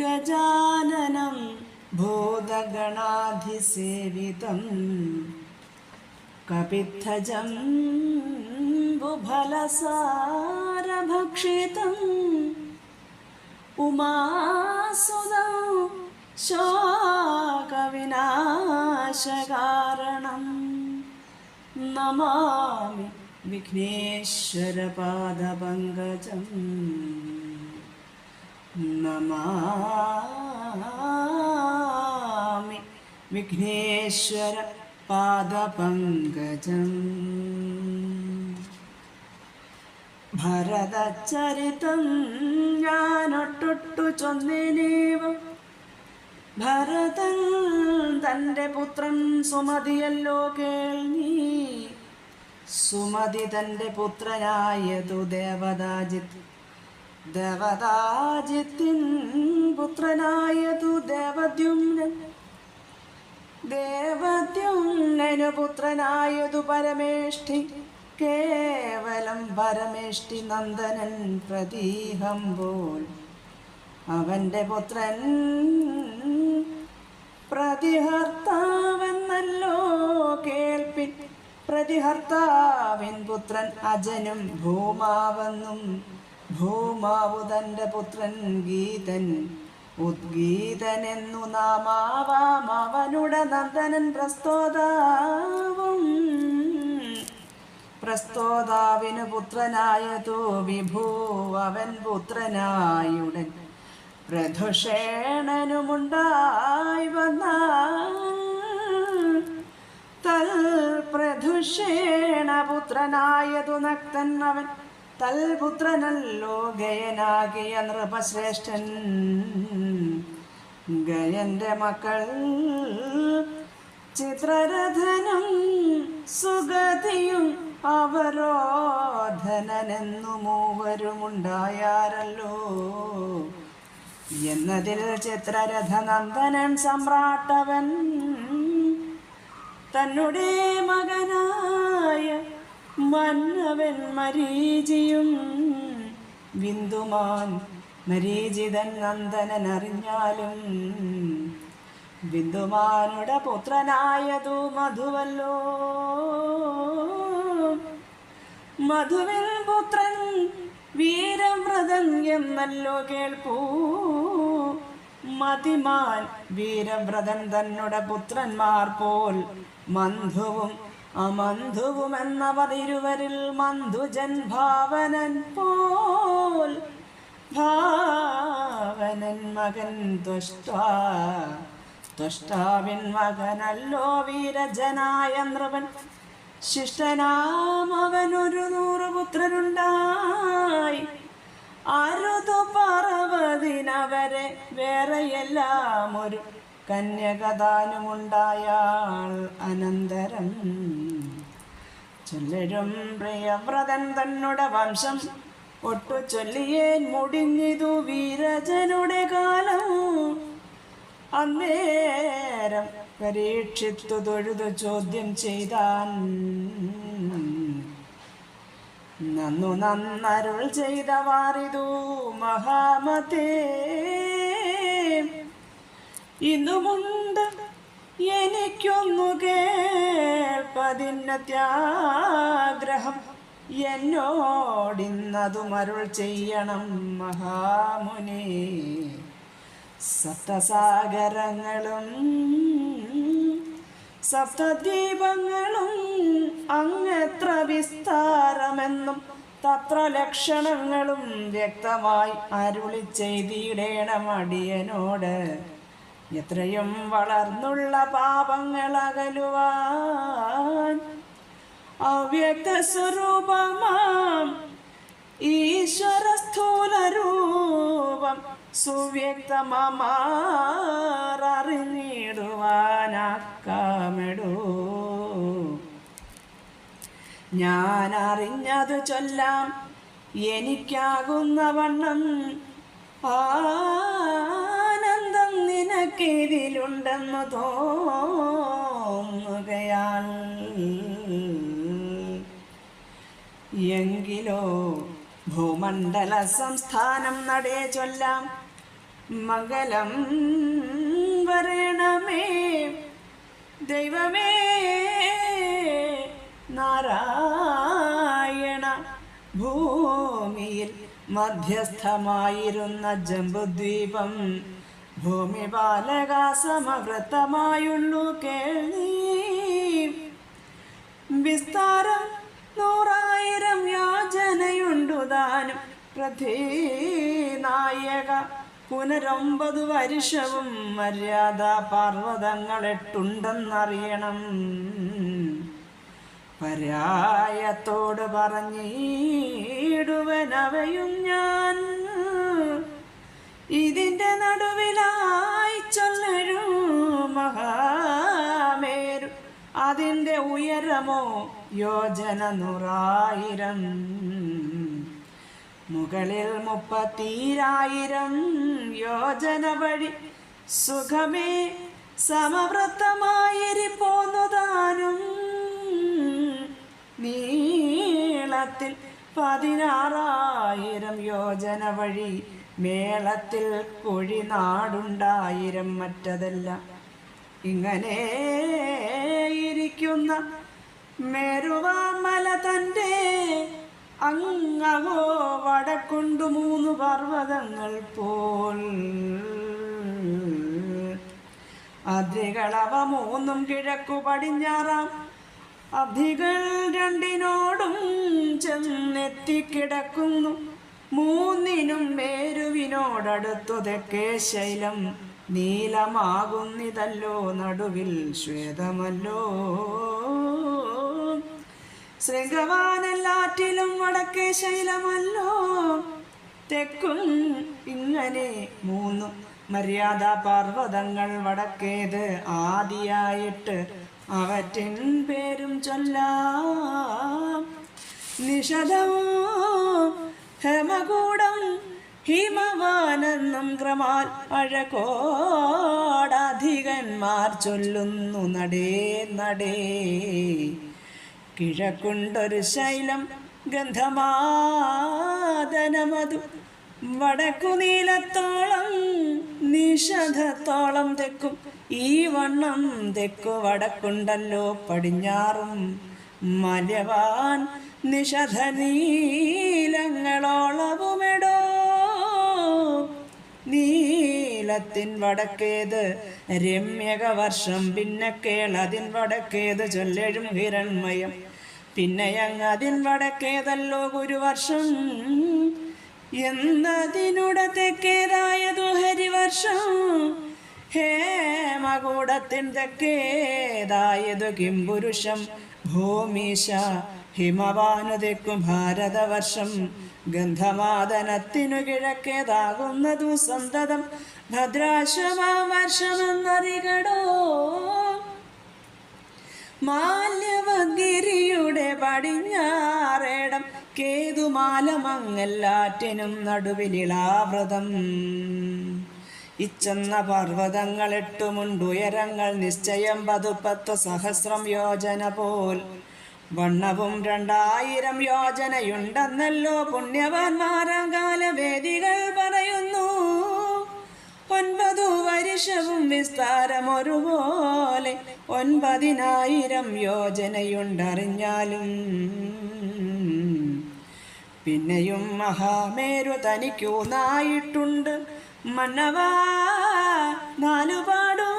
गजाननं बोधगणाधिसेवितं कपित्थजं बुफलसारभक्षितम् उमासुदं शोकविनाशकारणं नमामि विघ्नेश्वरपादपङ्कजम् നമാമി വിഘ്നേശ്വര പാദപങ്കജം. ഭരതചരിതം ഞാനൊട്ടൊട്ടു ചൊന്നിനേവം. ഭരതൻ തന്റെ പുത്രൻ സുമതിയല്ലോ കേൾനീ. സുമതി തന്റെ പുത്രനായതു ദേവതാജിത്ത് ദേവതാജിത്തിൻ പുത്രനായതു ദേവദ്യുമ്നൻ. ദേവദ്യുമ്നു പുത്രനായതു പരമേഷ്ഠി കേവലം പരമേഷ്ഠി നന്ദനൻ പ്രതീഹം പോൽ അവന്റെ പുത്രൻ. പ്രതിഹർത്താവെന്നല്ലോ കേൾപ്പിൻ. പ്രതിഹർത്താവിൻ പുത്രൻ അജനും ഭൂമാവെന്നും ഭൂമാവു തന്റെ പുത്രൻ ഗീതൻ. ഉദ്ഗീതനെന്നു നാമാവാം അവനുടെ നന്ദനൻ പ്രസ്തോതാവും. പ്രസ്തോതാവിന് പുത്രനായതോ വിഭൂ അവൻ പുത്രനായുടൻ. പ്രധുഷേണനുമുണ്ടായി വന്ന തൽ പ്രധുഷേണ പുത്രനായതു നക്തൻ അവൻ. തൽപുത്രനല്ലോ ഗയനാകിയ നൃപശ്രേഷ്ഠൻ. ഗയന്റെ മക്കൾ ചിത്രരഥനും സുഗതിയും അവരോധനനെന്നു മൂവരുമുണ്ടായാരല്ലോ. എന്നതിൽ ചിത്രരഥനന്ദനൻ സമ്രാട്ടവൻ തന്നുടേ മകനായ മന്നവൻ മരീചിയും ബിന്ദുമാൻ മരീചിതൻ നന്ദനൻ അറിഞ്ഞാലും ബിന്ദുമാനുടെ പുത്രനായതു മധുവല്ലോ. മധുവിൻ പുത്രൻ വീരവ്രതൻ എന്നല്ലോ കേൾപ്പൂ. മതിമാൻ വീരവ്രതൻ തന്നുടെ പുത്രന്മാർ പോൽ മന്ധുവും അമന്ധുവും എന്നവർ ഇരുവരിൽ മന്ധുജൻ ഭാവനൻ പോൽ. ഭാവനൻ മകൻ തുഷ്ടാ ദുഷ്ടാവിൻ മകനല്ലോ വീരജനായ നൃപൻ. ശിഷ്ടനാം അവനൊരു നൂറ് പുത്രരുണ്ടായി അരുതു പറവതിനവരെ വേറെയെല്ലാം ഒരു കന്യകദാനുമുണ്ടായാൾ അനന്തരം ചൊല്ലരും പ്രിയവ്രതൻ തന്നുടെ വംശം ഒട്ടു ചൊല്ലിയേൻ മുടിഞ്ഞിതു വീരജനുടെ കാലം. അന്നേരം പരീക്ഷിത്തു തൊഴുതു ചോദ്യം ചെയ്താൻ. നന്നു നന്നരുൾ ചെയ്ത വാറിതു മഹാമതേ. ഇന്നുമുണ്ട്. എനിക്കൊന്നു കേൾപ്പതിന്നത്യാഗ്രഹം എന്നോടിന്നതു മരുൾ ചെയ്യണം മഹാമുനി. സപ്തസാഗരങ്ങളും സപ്തദ്വീപങ്ങളും അങ്ങെത്ര വിസ്താരമെന്നും തത്ര ലക്ഷണങ്ങളും വ്യക്തമായി അരുളി ചെയ്തിടേണം അടിയനോട്. എത്രയും വളർന്നുള്ള പാപങ്ങൾ അകലുവാൻ അവ്യക്ത സ്വരൂപമാം. ഈശ്വര സ്ഥൂല രൂപം സുവ്യക്തമറിഞ്ഞിടുവാനാക്കാമെടൂ ഞാൻ അറിഞ്ഞതു ചൊല്ലാം എനിക്കാകുന്ന വണ്ണം ആനന്ദം നിനക്കിതിലുണ്ടെന്നു തോന്നുകയാൽ എങ്കിലോ ഭൂമണ്ഡല സംസ്ഥാനം നടേ ചൊല്ലാം. മംഗലം വരണമേ ദൈവമേ നാരായണ. ഭൂമിയിൽ മധ്യസ്ഥമായിരുന്ന ജംബുദ്വീപം ഭൂമി ബാലക സമവൃത്തമായുള്ളൂ കേൾനീ വിസ്താരം നൂറായിരം യാചനയുണ്ടു താനും. പ്രധീനായക പുനരൊമ്പത് വർഷവും മര്യാദ പർവതങ്ങളെട്ടുണ്ടെന്നറിയണം. പരായത്തോട് പറഞ്ഞിടുവനവയും ഞാൻ. ഇതിന്റെ നടുവിലായി ചൊല്ലരു മഹാമേരു. അതിന്റെ ഉയരമോ യോജന നൂറായിരം. മുകളിൽ മുപ്പത്തിരായിരം യോജന വഴി സുഖമേ സമവൃത്തമായിരിപ്പോന്നുതാനും. നീളത്തിൽ പതിനാറായിരം യോജന വഴി മേളത്തിൽ കുഴിനാടുണ്ടായിരം മറ്റതല്ല. ഇങ്ങനെ ഇരിക്കുന്ന മേരുവാമല തന്റെ അങ്ങവോ വടക്കുണ്ടു മൂന്ന് പർവതങ്ങൾ പോൽ. അതികളവ മൂന്നും കിഴക്കു പടിഞ്ഞാറാം. അധികൾ രണ്ടിനോടും ചെന്നെത്തിക്കിടക്കുന്നു മൂന്നിനും മേരുവിനോടടുത്തു തെക്കേ ശൈലം നീലമാകുന്നിതല്ലോ നടുവിൽ ശ്വേതമല്ലോ. ശൃംഗവാനെല്ലാറ്റിലും വടക്കേ ശൈലമല്ലോ തെക്കും ഇങ്ങനെ മൂന്നു. മര്യാദ പർവതങ്ങൾ വടക്കേത് ആദിയായിട്ട് അവറ്റിൻ പേരും ചൊല്ലാം. നിഷധമോ ഹേമകൂടം ഹിമവാനെന്നും ക്രമാൽ അഴകോടധികന്മാർ ചൊല്ലുന്നു നടേ നടേ. കിഴക്കുണ്ടൊരു ശൈലം ഗന്ധമാദനമതു. വടക്കു നീലത്തോളം നിഷധത്തോളം തെക്കും ഈ വണ്ണം തെക്കു വടക്കുണ്ടല്ലോ പടിഞ്ഞാറും. മലവാൻ നിഷധനീലങ്ങളോളവുമെടോ? നീലത്തിൻ വടക്കേത് രമ്യക വർഷം പിന്നെ കേളതിൻ വടക്കേത് ചൊല്ലഴും ഹിരൺമയം പിന്നെ അതിൻ വടക്കേതല്ലോ ഒരു വർഷം തെക്കേതായതു ഹരിവർഷം. ഹേമകൂടത്തിൻ തെക്കേതായതു കിംപുരുഷം. ഭൂമീശ ഹിമവാനു തെക്കും ഭാരതവർഷം. ഗന്ധമാതനത്തിനു കിഴക്കേതാകുന്നതു സന്തതം. ഭദ്രാശ്രമാ മാല്യവഗിരിയുടെ പടിഞ്ഞാറേടം കേതുമാലമങ്ങല്ലാറ്റിനും നടുവിലിളാവൃതം ഇച്ചെന്ന പർവതങ്ങൾ എട്ടുമുണ്ടുയരങ്ങൾ നിശ്ചയം പതുപ്പത്ത് സഹസ്രം യോജന പോൽ. വണ്ണവും രണ്ടായിരം യോജനയുണ്ടെന്നല്ലോ പുണ്യവാന്മാരാം കാലവേദികൾ പറയുന്നു. ഒൻപതു വർഷവും വിസ്താരം ഒരുപോലെ ഒൻപതിനായിരം യോജനയുണ്ടറിഞ്ഞാലും. പിന്നെയും മഹാമേരു തനിക്കൂന്നായിട്ടുണ്ട് മന്നവാ നാലുപാടൂ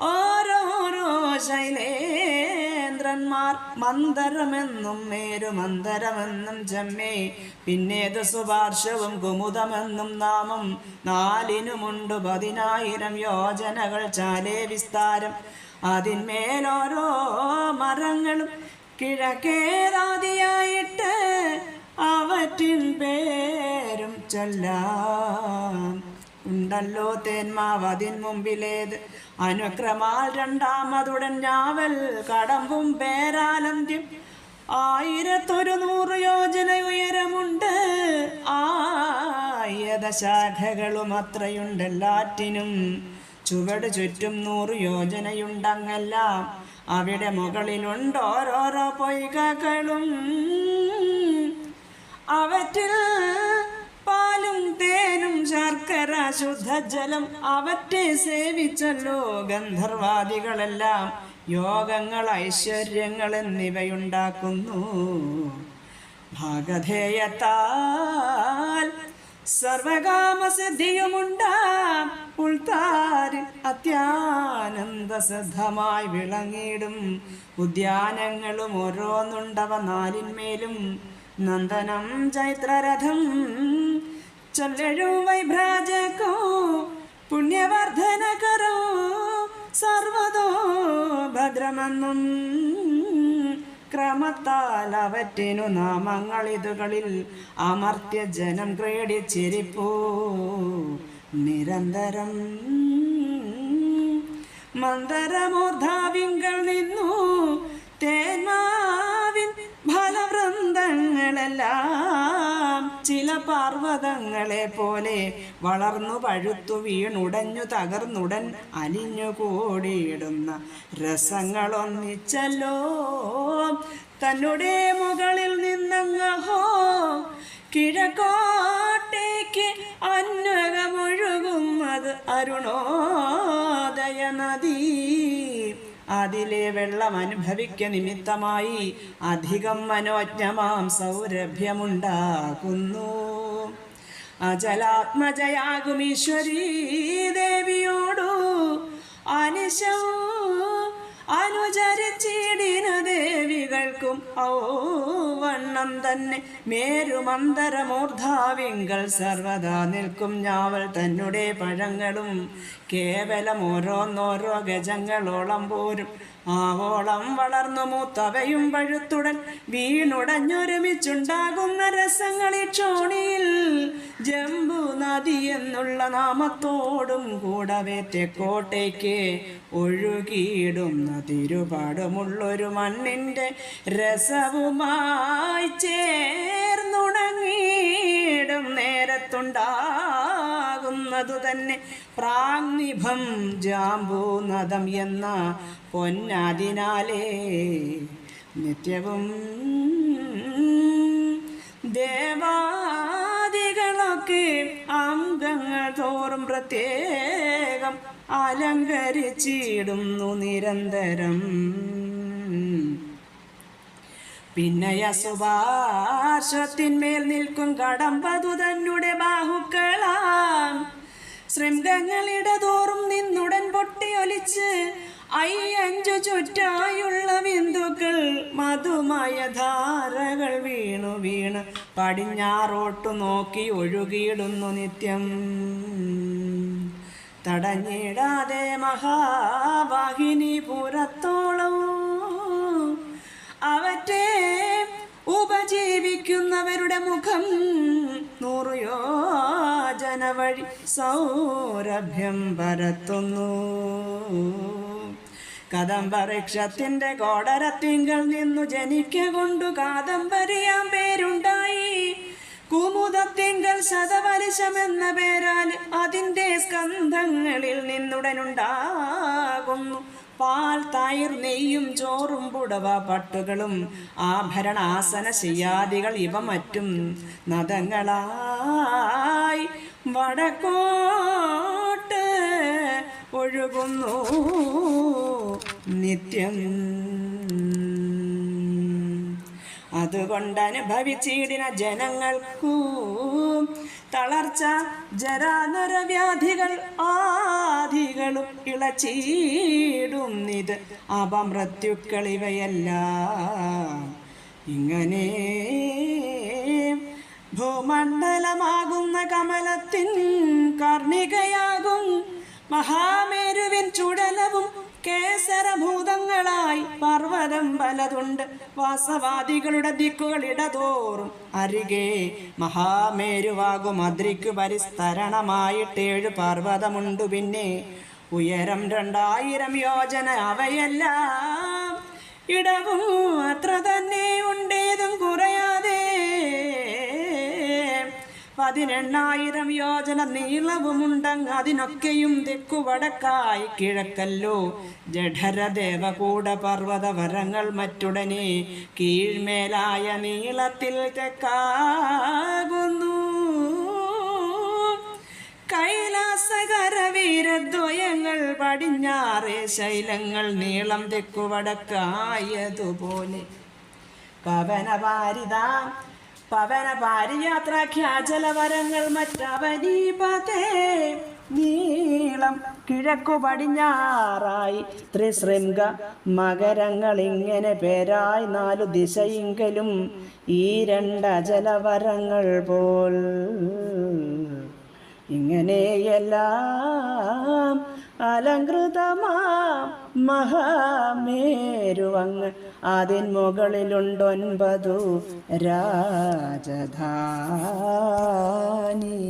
ഓരോരോ ശൈലേന്ദ്രന്മാർ മന്ദരമെന്നും മേരു മന്ദരമെന്നും ജമ്മേ. പിന്നേത് സുപാർശ്വവും കുമുദമെന്നും നാമം നാലിനുമുണ്ട് പതിനായിരം യോജനകൾ ചാലേ വിസ്താരം. അതിന്മേലോരോ മരങ്ങളും കിഴക്കേതാദിയായിട്ട് അവറ്റിൻ പേരും ചൊല്ലാം. ഉണ്ടല്ലോ തേന്മാവതിൻ മുമ്പിലേത്. അനുക്രമാൽ രണ്ടാമതുടൻ ഞാവൽ കടമ്പും പേരാലന്ത്യം. ആയിരത്തൊരു നൂറ് യോജന ഉയരമുണ്ട്. ആയത ശാഖകളും അത്രയുണ്ടെല്ലാറ്റിനും. ചുവട് ചുറ്റും നൂറ് യോജനയുണ്ടങ്ങെല്ലാം. അവിടെ മുകളിലുണ്ട് ഓരോരോ പൊയ്കകളും. അവറ്റിൽ പാലും തേനും ശർക്കര ശുദ്ധജലം അവറ്റെ സേവിച്ചല്ലോ ഗന്ധർവാദികളെല്ലാം യോഗങ്ങൾ ഐശ്വര്യങ്ങൾ എന്നിവയുണ്ടാക്കുന്നു. ഭാഗധേയത്താൽ സർവകാമസിദ്ധിയുമുണ്ടാം ഉൾത്താരിൽ അത്യാനന്ദസിദ്ധമായി വിളങ്ങിയിടും. ഉദ്യാനങ്ങളും ഓരോന്നുണ്ടവ നാലിന്മേലും നന്ദനം ചൈത്രരഥം. ചൊല്ലഴു വൈഭ്രാജകോ പുണ്യവർദ്ധനകരോ സർവതോ ഭദ്രമെന്നും. ക്രമത്താൽ അവറ്റിനു നാമങ്ങൾ ഇതുകളിൽ അമർത്യ ജനം ക്രീഡിച്ചിരിപ്പൂ നിരന്തരം മന്ദരമൂർധാവിങ്കൽ നിന്നു തേന്മാവിൻ ഫലവൃന്ദങ്ങളെല്ലാം ചില പാർവതങ്ങളെ പോലെ വളർന്നു പഴുത്തു വീണുടഞ്ഞു തകർന്നുടൻ അലിഞ്ഞു കൂടിയിടുന്ന രസങ്ങളൊന്നിച്ചല്ലോ. തന്നുടെ മുകളിൽ നിന്നങ്ങഹോ കിഴക്കോട്ടേക്ക് അന്വകമൊഴുകുന്നത് അരുണോദയ നദി. അതിലെ വെള്ളം അനുഭവിക്ക നിമിത്തമായി അധികം മനോജ്ഞമാം സൗരഭ്യമുണ്ടാകുന്നു. അജലാത്മജയാകും ഈശ്വരീ ദേവികൾക്കും ഔ വണ്ണം തന്നെ മേരുമന്തരമൂർധാവിങ്കൾ സർവദാ നിൽക്കും ഞാവൽ തന്നെ പഴങ്ങളും. കേവലം ഓരോന്നോരോ ഗജങ്ങളോളം പോരും. ആവോളം വളർന്നു മൂത്തവയും പഴുത്തുടൻ വീണുടഞ്ഞൊരുമിച്ചുണ്ടാകുന്ന രസങ്ങളി ക്ഷോണിയിൽ ജംബു നദി എന്നുള്ള നാമത്തോടും കൂടവേ തെക്കോട്ടേക്ക് ഒഴുകിയിടുന്ന തിരുപാടുമുള്ളൊരു മണ്ണിന്റെ രസവുമായി ചേർന്നുണങ്ങിയിടും നേരത്തുണ്ടാകുന്നതു തന്നെ പ്രാഗ്നിഭം ജാംബൂനദം എന്ന പൊന്നാതിനാലേ. നിത്യവും ദേവാദികളൊക്കെ അംഗങ്ങൾ തോറും പ്രത്യേകം അലങ്കരിച്ചിടുന്നു നിരന്തരം. പിന്നെ സുഭാഷത്തിന്മേൽ നിൽക്കും കടമ്പതു തന്നെ ബാഹുക്കളാം. ശൃംഗങ്ങളിടതോറും നിന്നുടൻ പൊട്ടിയൊലിച്ച് അയ്യഞ്ചു ചുറ്റായുള്ള ബിന്ദുക്കൾ മധുമായ ധാരകൾ വീണു വീണ് പടിഞ്ഞാറോട്ടു നോക്കി ഒഴുകിയിടുന്നു നിത്യം. തടഞ്ഞിടാതെ മഹാവാഹിനി പുറത്തോളവും അവറ്റെ ഉപജീവിക്കുന്നവരുടെ മുഖം നൂറു യോജന വഴി സൗരഭ്യം പരത്തുന്നു. കദംബവൃക്ഷത്തിന്റെ കോടരത്തിങ്കൾ നിന്നു ജനിക്ക കൊണ്ടു കാദംബരിയാം പേരുണ്ടായി. കുമുദത്തിങ്കൽ ശതവലിശമെന്ന പേരാൽ അതിന്റെ സ്കന്ധങ്ങളിൽ നിന്നുടനുണ്ടാകുന്നു. പാൽ തൈർ നെയ്യും ചോറും പുടവ പട്ടുകളും ആഭരണാസന ശയ്യാദികൾ ഇവ മറ്റും നദങ്ങളായി വടക്കോട്ട് ഒഴുകുന്നു. നിത്യം അതുകൊണ്ട് അനുഭവിച്ചിടിന ജനങ്ങൾക്കു തളർച്ച ജരാനരവ്യാധികൾ ആധികളും ഇളച്ചിടുന്നിത് അപമൃത്യുക്കൾ ഇവയെല്ലാം. ഇങ്ങനെ ഭൂമണ്ഡലമാകുന്ന കമലത്തിൻ കർണികയാകും. മഹാമേരുവിൻ ചുടലവും കേസരഭൂതങ്ങളായി പർവതം പലതുണ്ട്. വാസവാദികളുടെ ദിക്കുകൾ ഇടതോറും അരികെ മഹാമേരുവാകും. അദ്രിക്കു പരിസ്തരണമായിട്ടേഴ് പർവതമുണ്ടു പിന്നെ ഉയരം രണ്ടായിരം യോജന അവയെല്ലാം ഇടവും അത്ര തന്നെ ഉണ്ടേതും കുറയാതെ. പതിനെണ്ണായിരം യോജന നീളവുമുണ്ടങ്ങ് അതിനൊക്കെയും തെക്കു വടക്കായി കിഴക്കല്ലോ. ജഠരദേവകൂട ദേവകൂട പർവത വരങ്ങൾ മറ്റുടനെ കീഴ്മേലായ നീളത്തിൽ തെക്കാകുന്നു. കൈലാസകര വീരദ്വയങ്ങൾ പടിഞ്ഞാറേ ശൈലങ്ങൾ നീളം തെക്കുവടക്കായതുപോലെ പവനപാരിത പവന പാരിയാത്രാഖ്യാചലവരങ്ങൾ മറ്റവനീപതേ നീളം കിഴക്കു പടിഞ്ഞാറായി ത്രിശൃംഗ മകരങ്ങൾ ഇങ്ങനെ പേരായി നാലു ദിശയിങ്കലും ഈ രണ്ടജലവരങ്ങൾ പോൽ. ഇങ്ങനെയെല്ലാം അലങ്കൃതമാം മഹാമേരുവങ്ങ്. അതിൻ മുകളിലുണ്ടൊൻപതു രാജധാനി.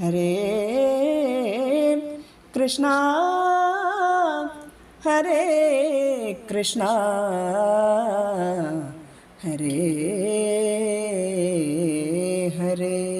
ഹരേ കൃഷ്ണ ഹരേ കൃഷ്ണ ഹരേ ഹരേ.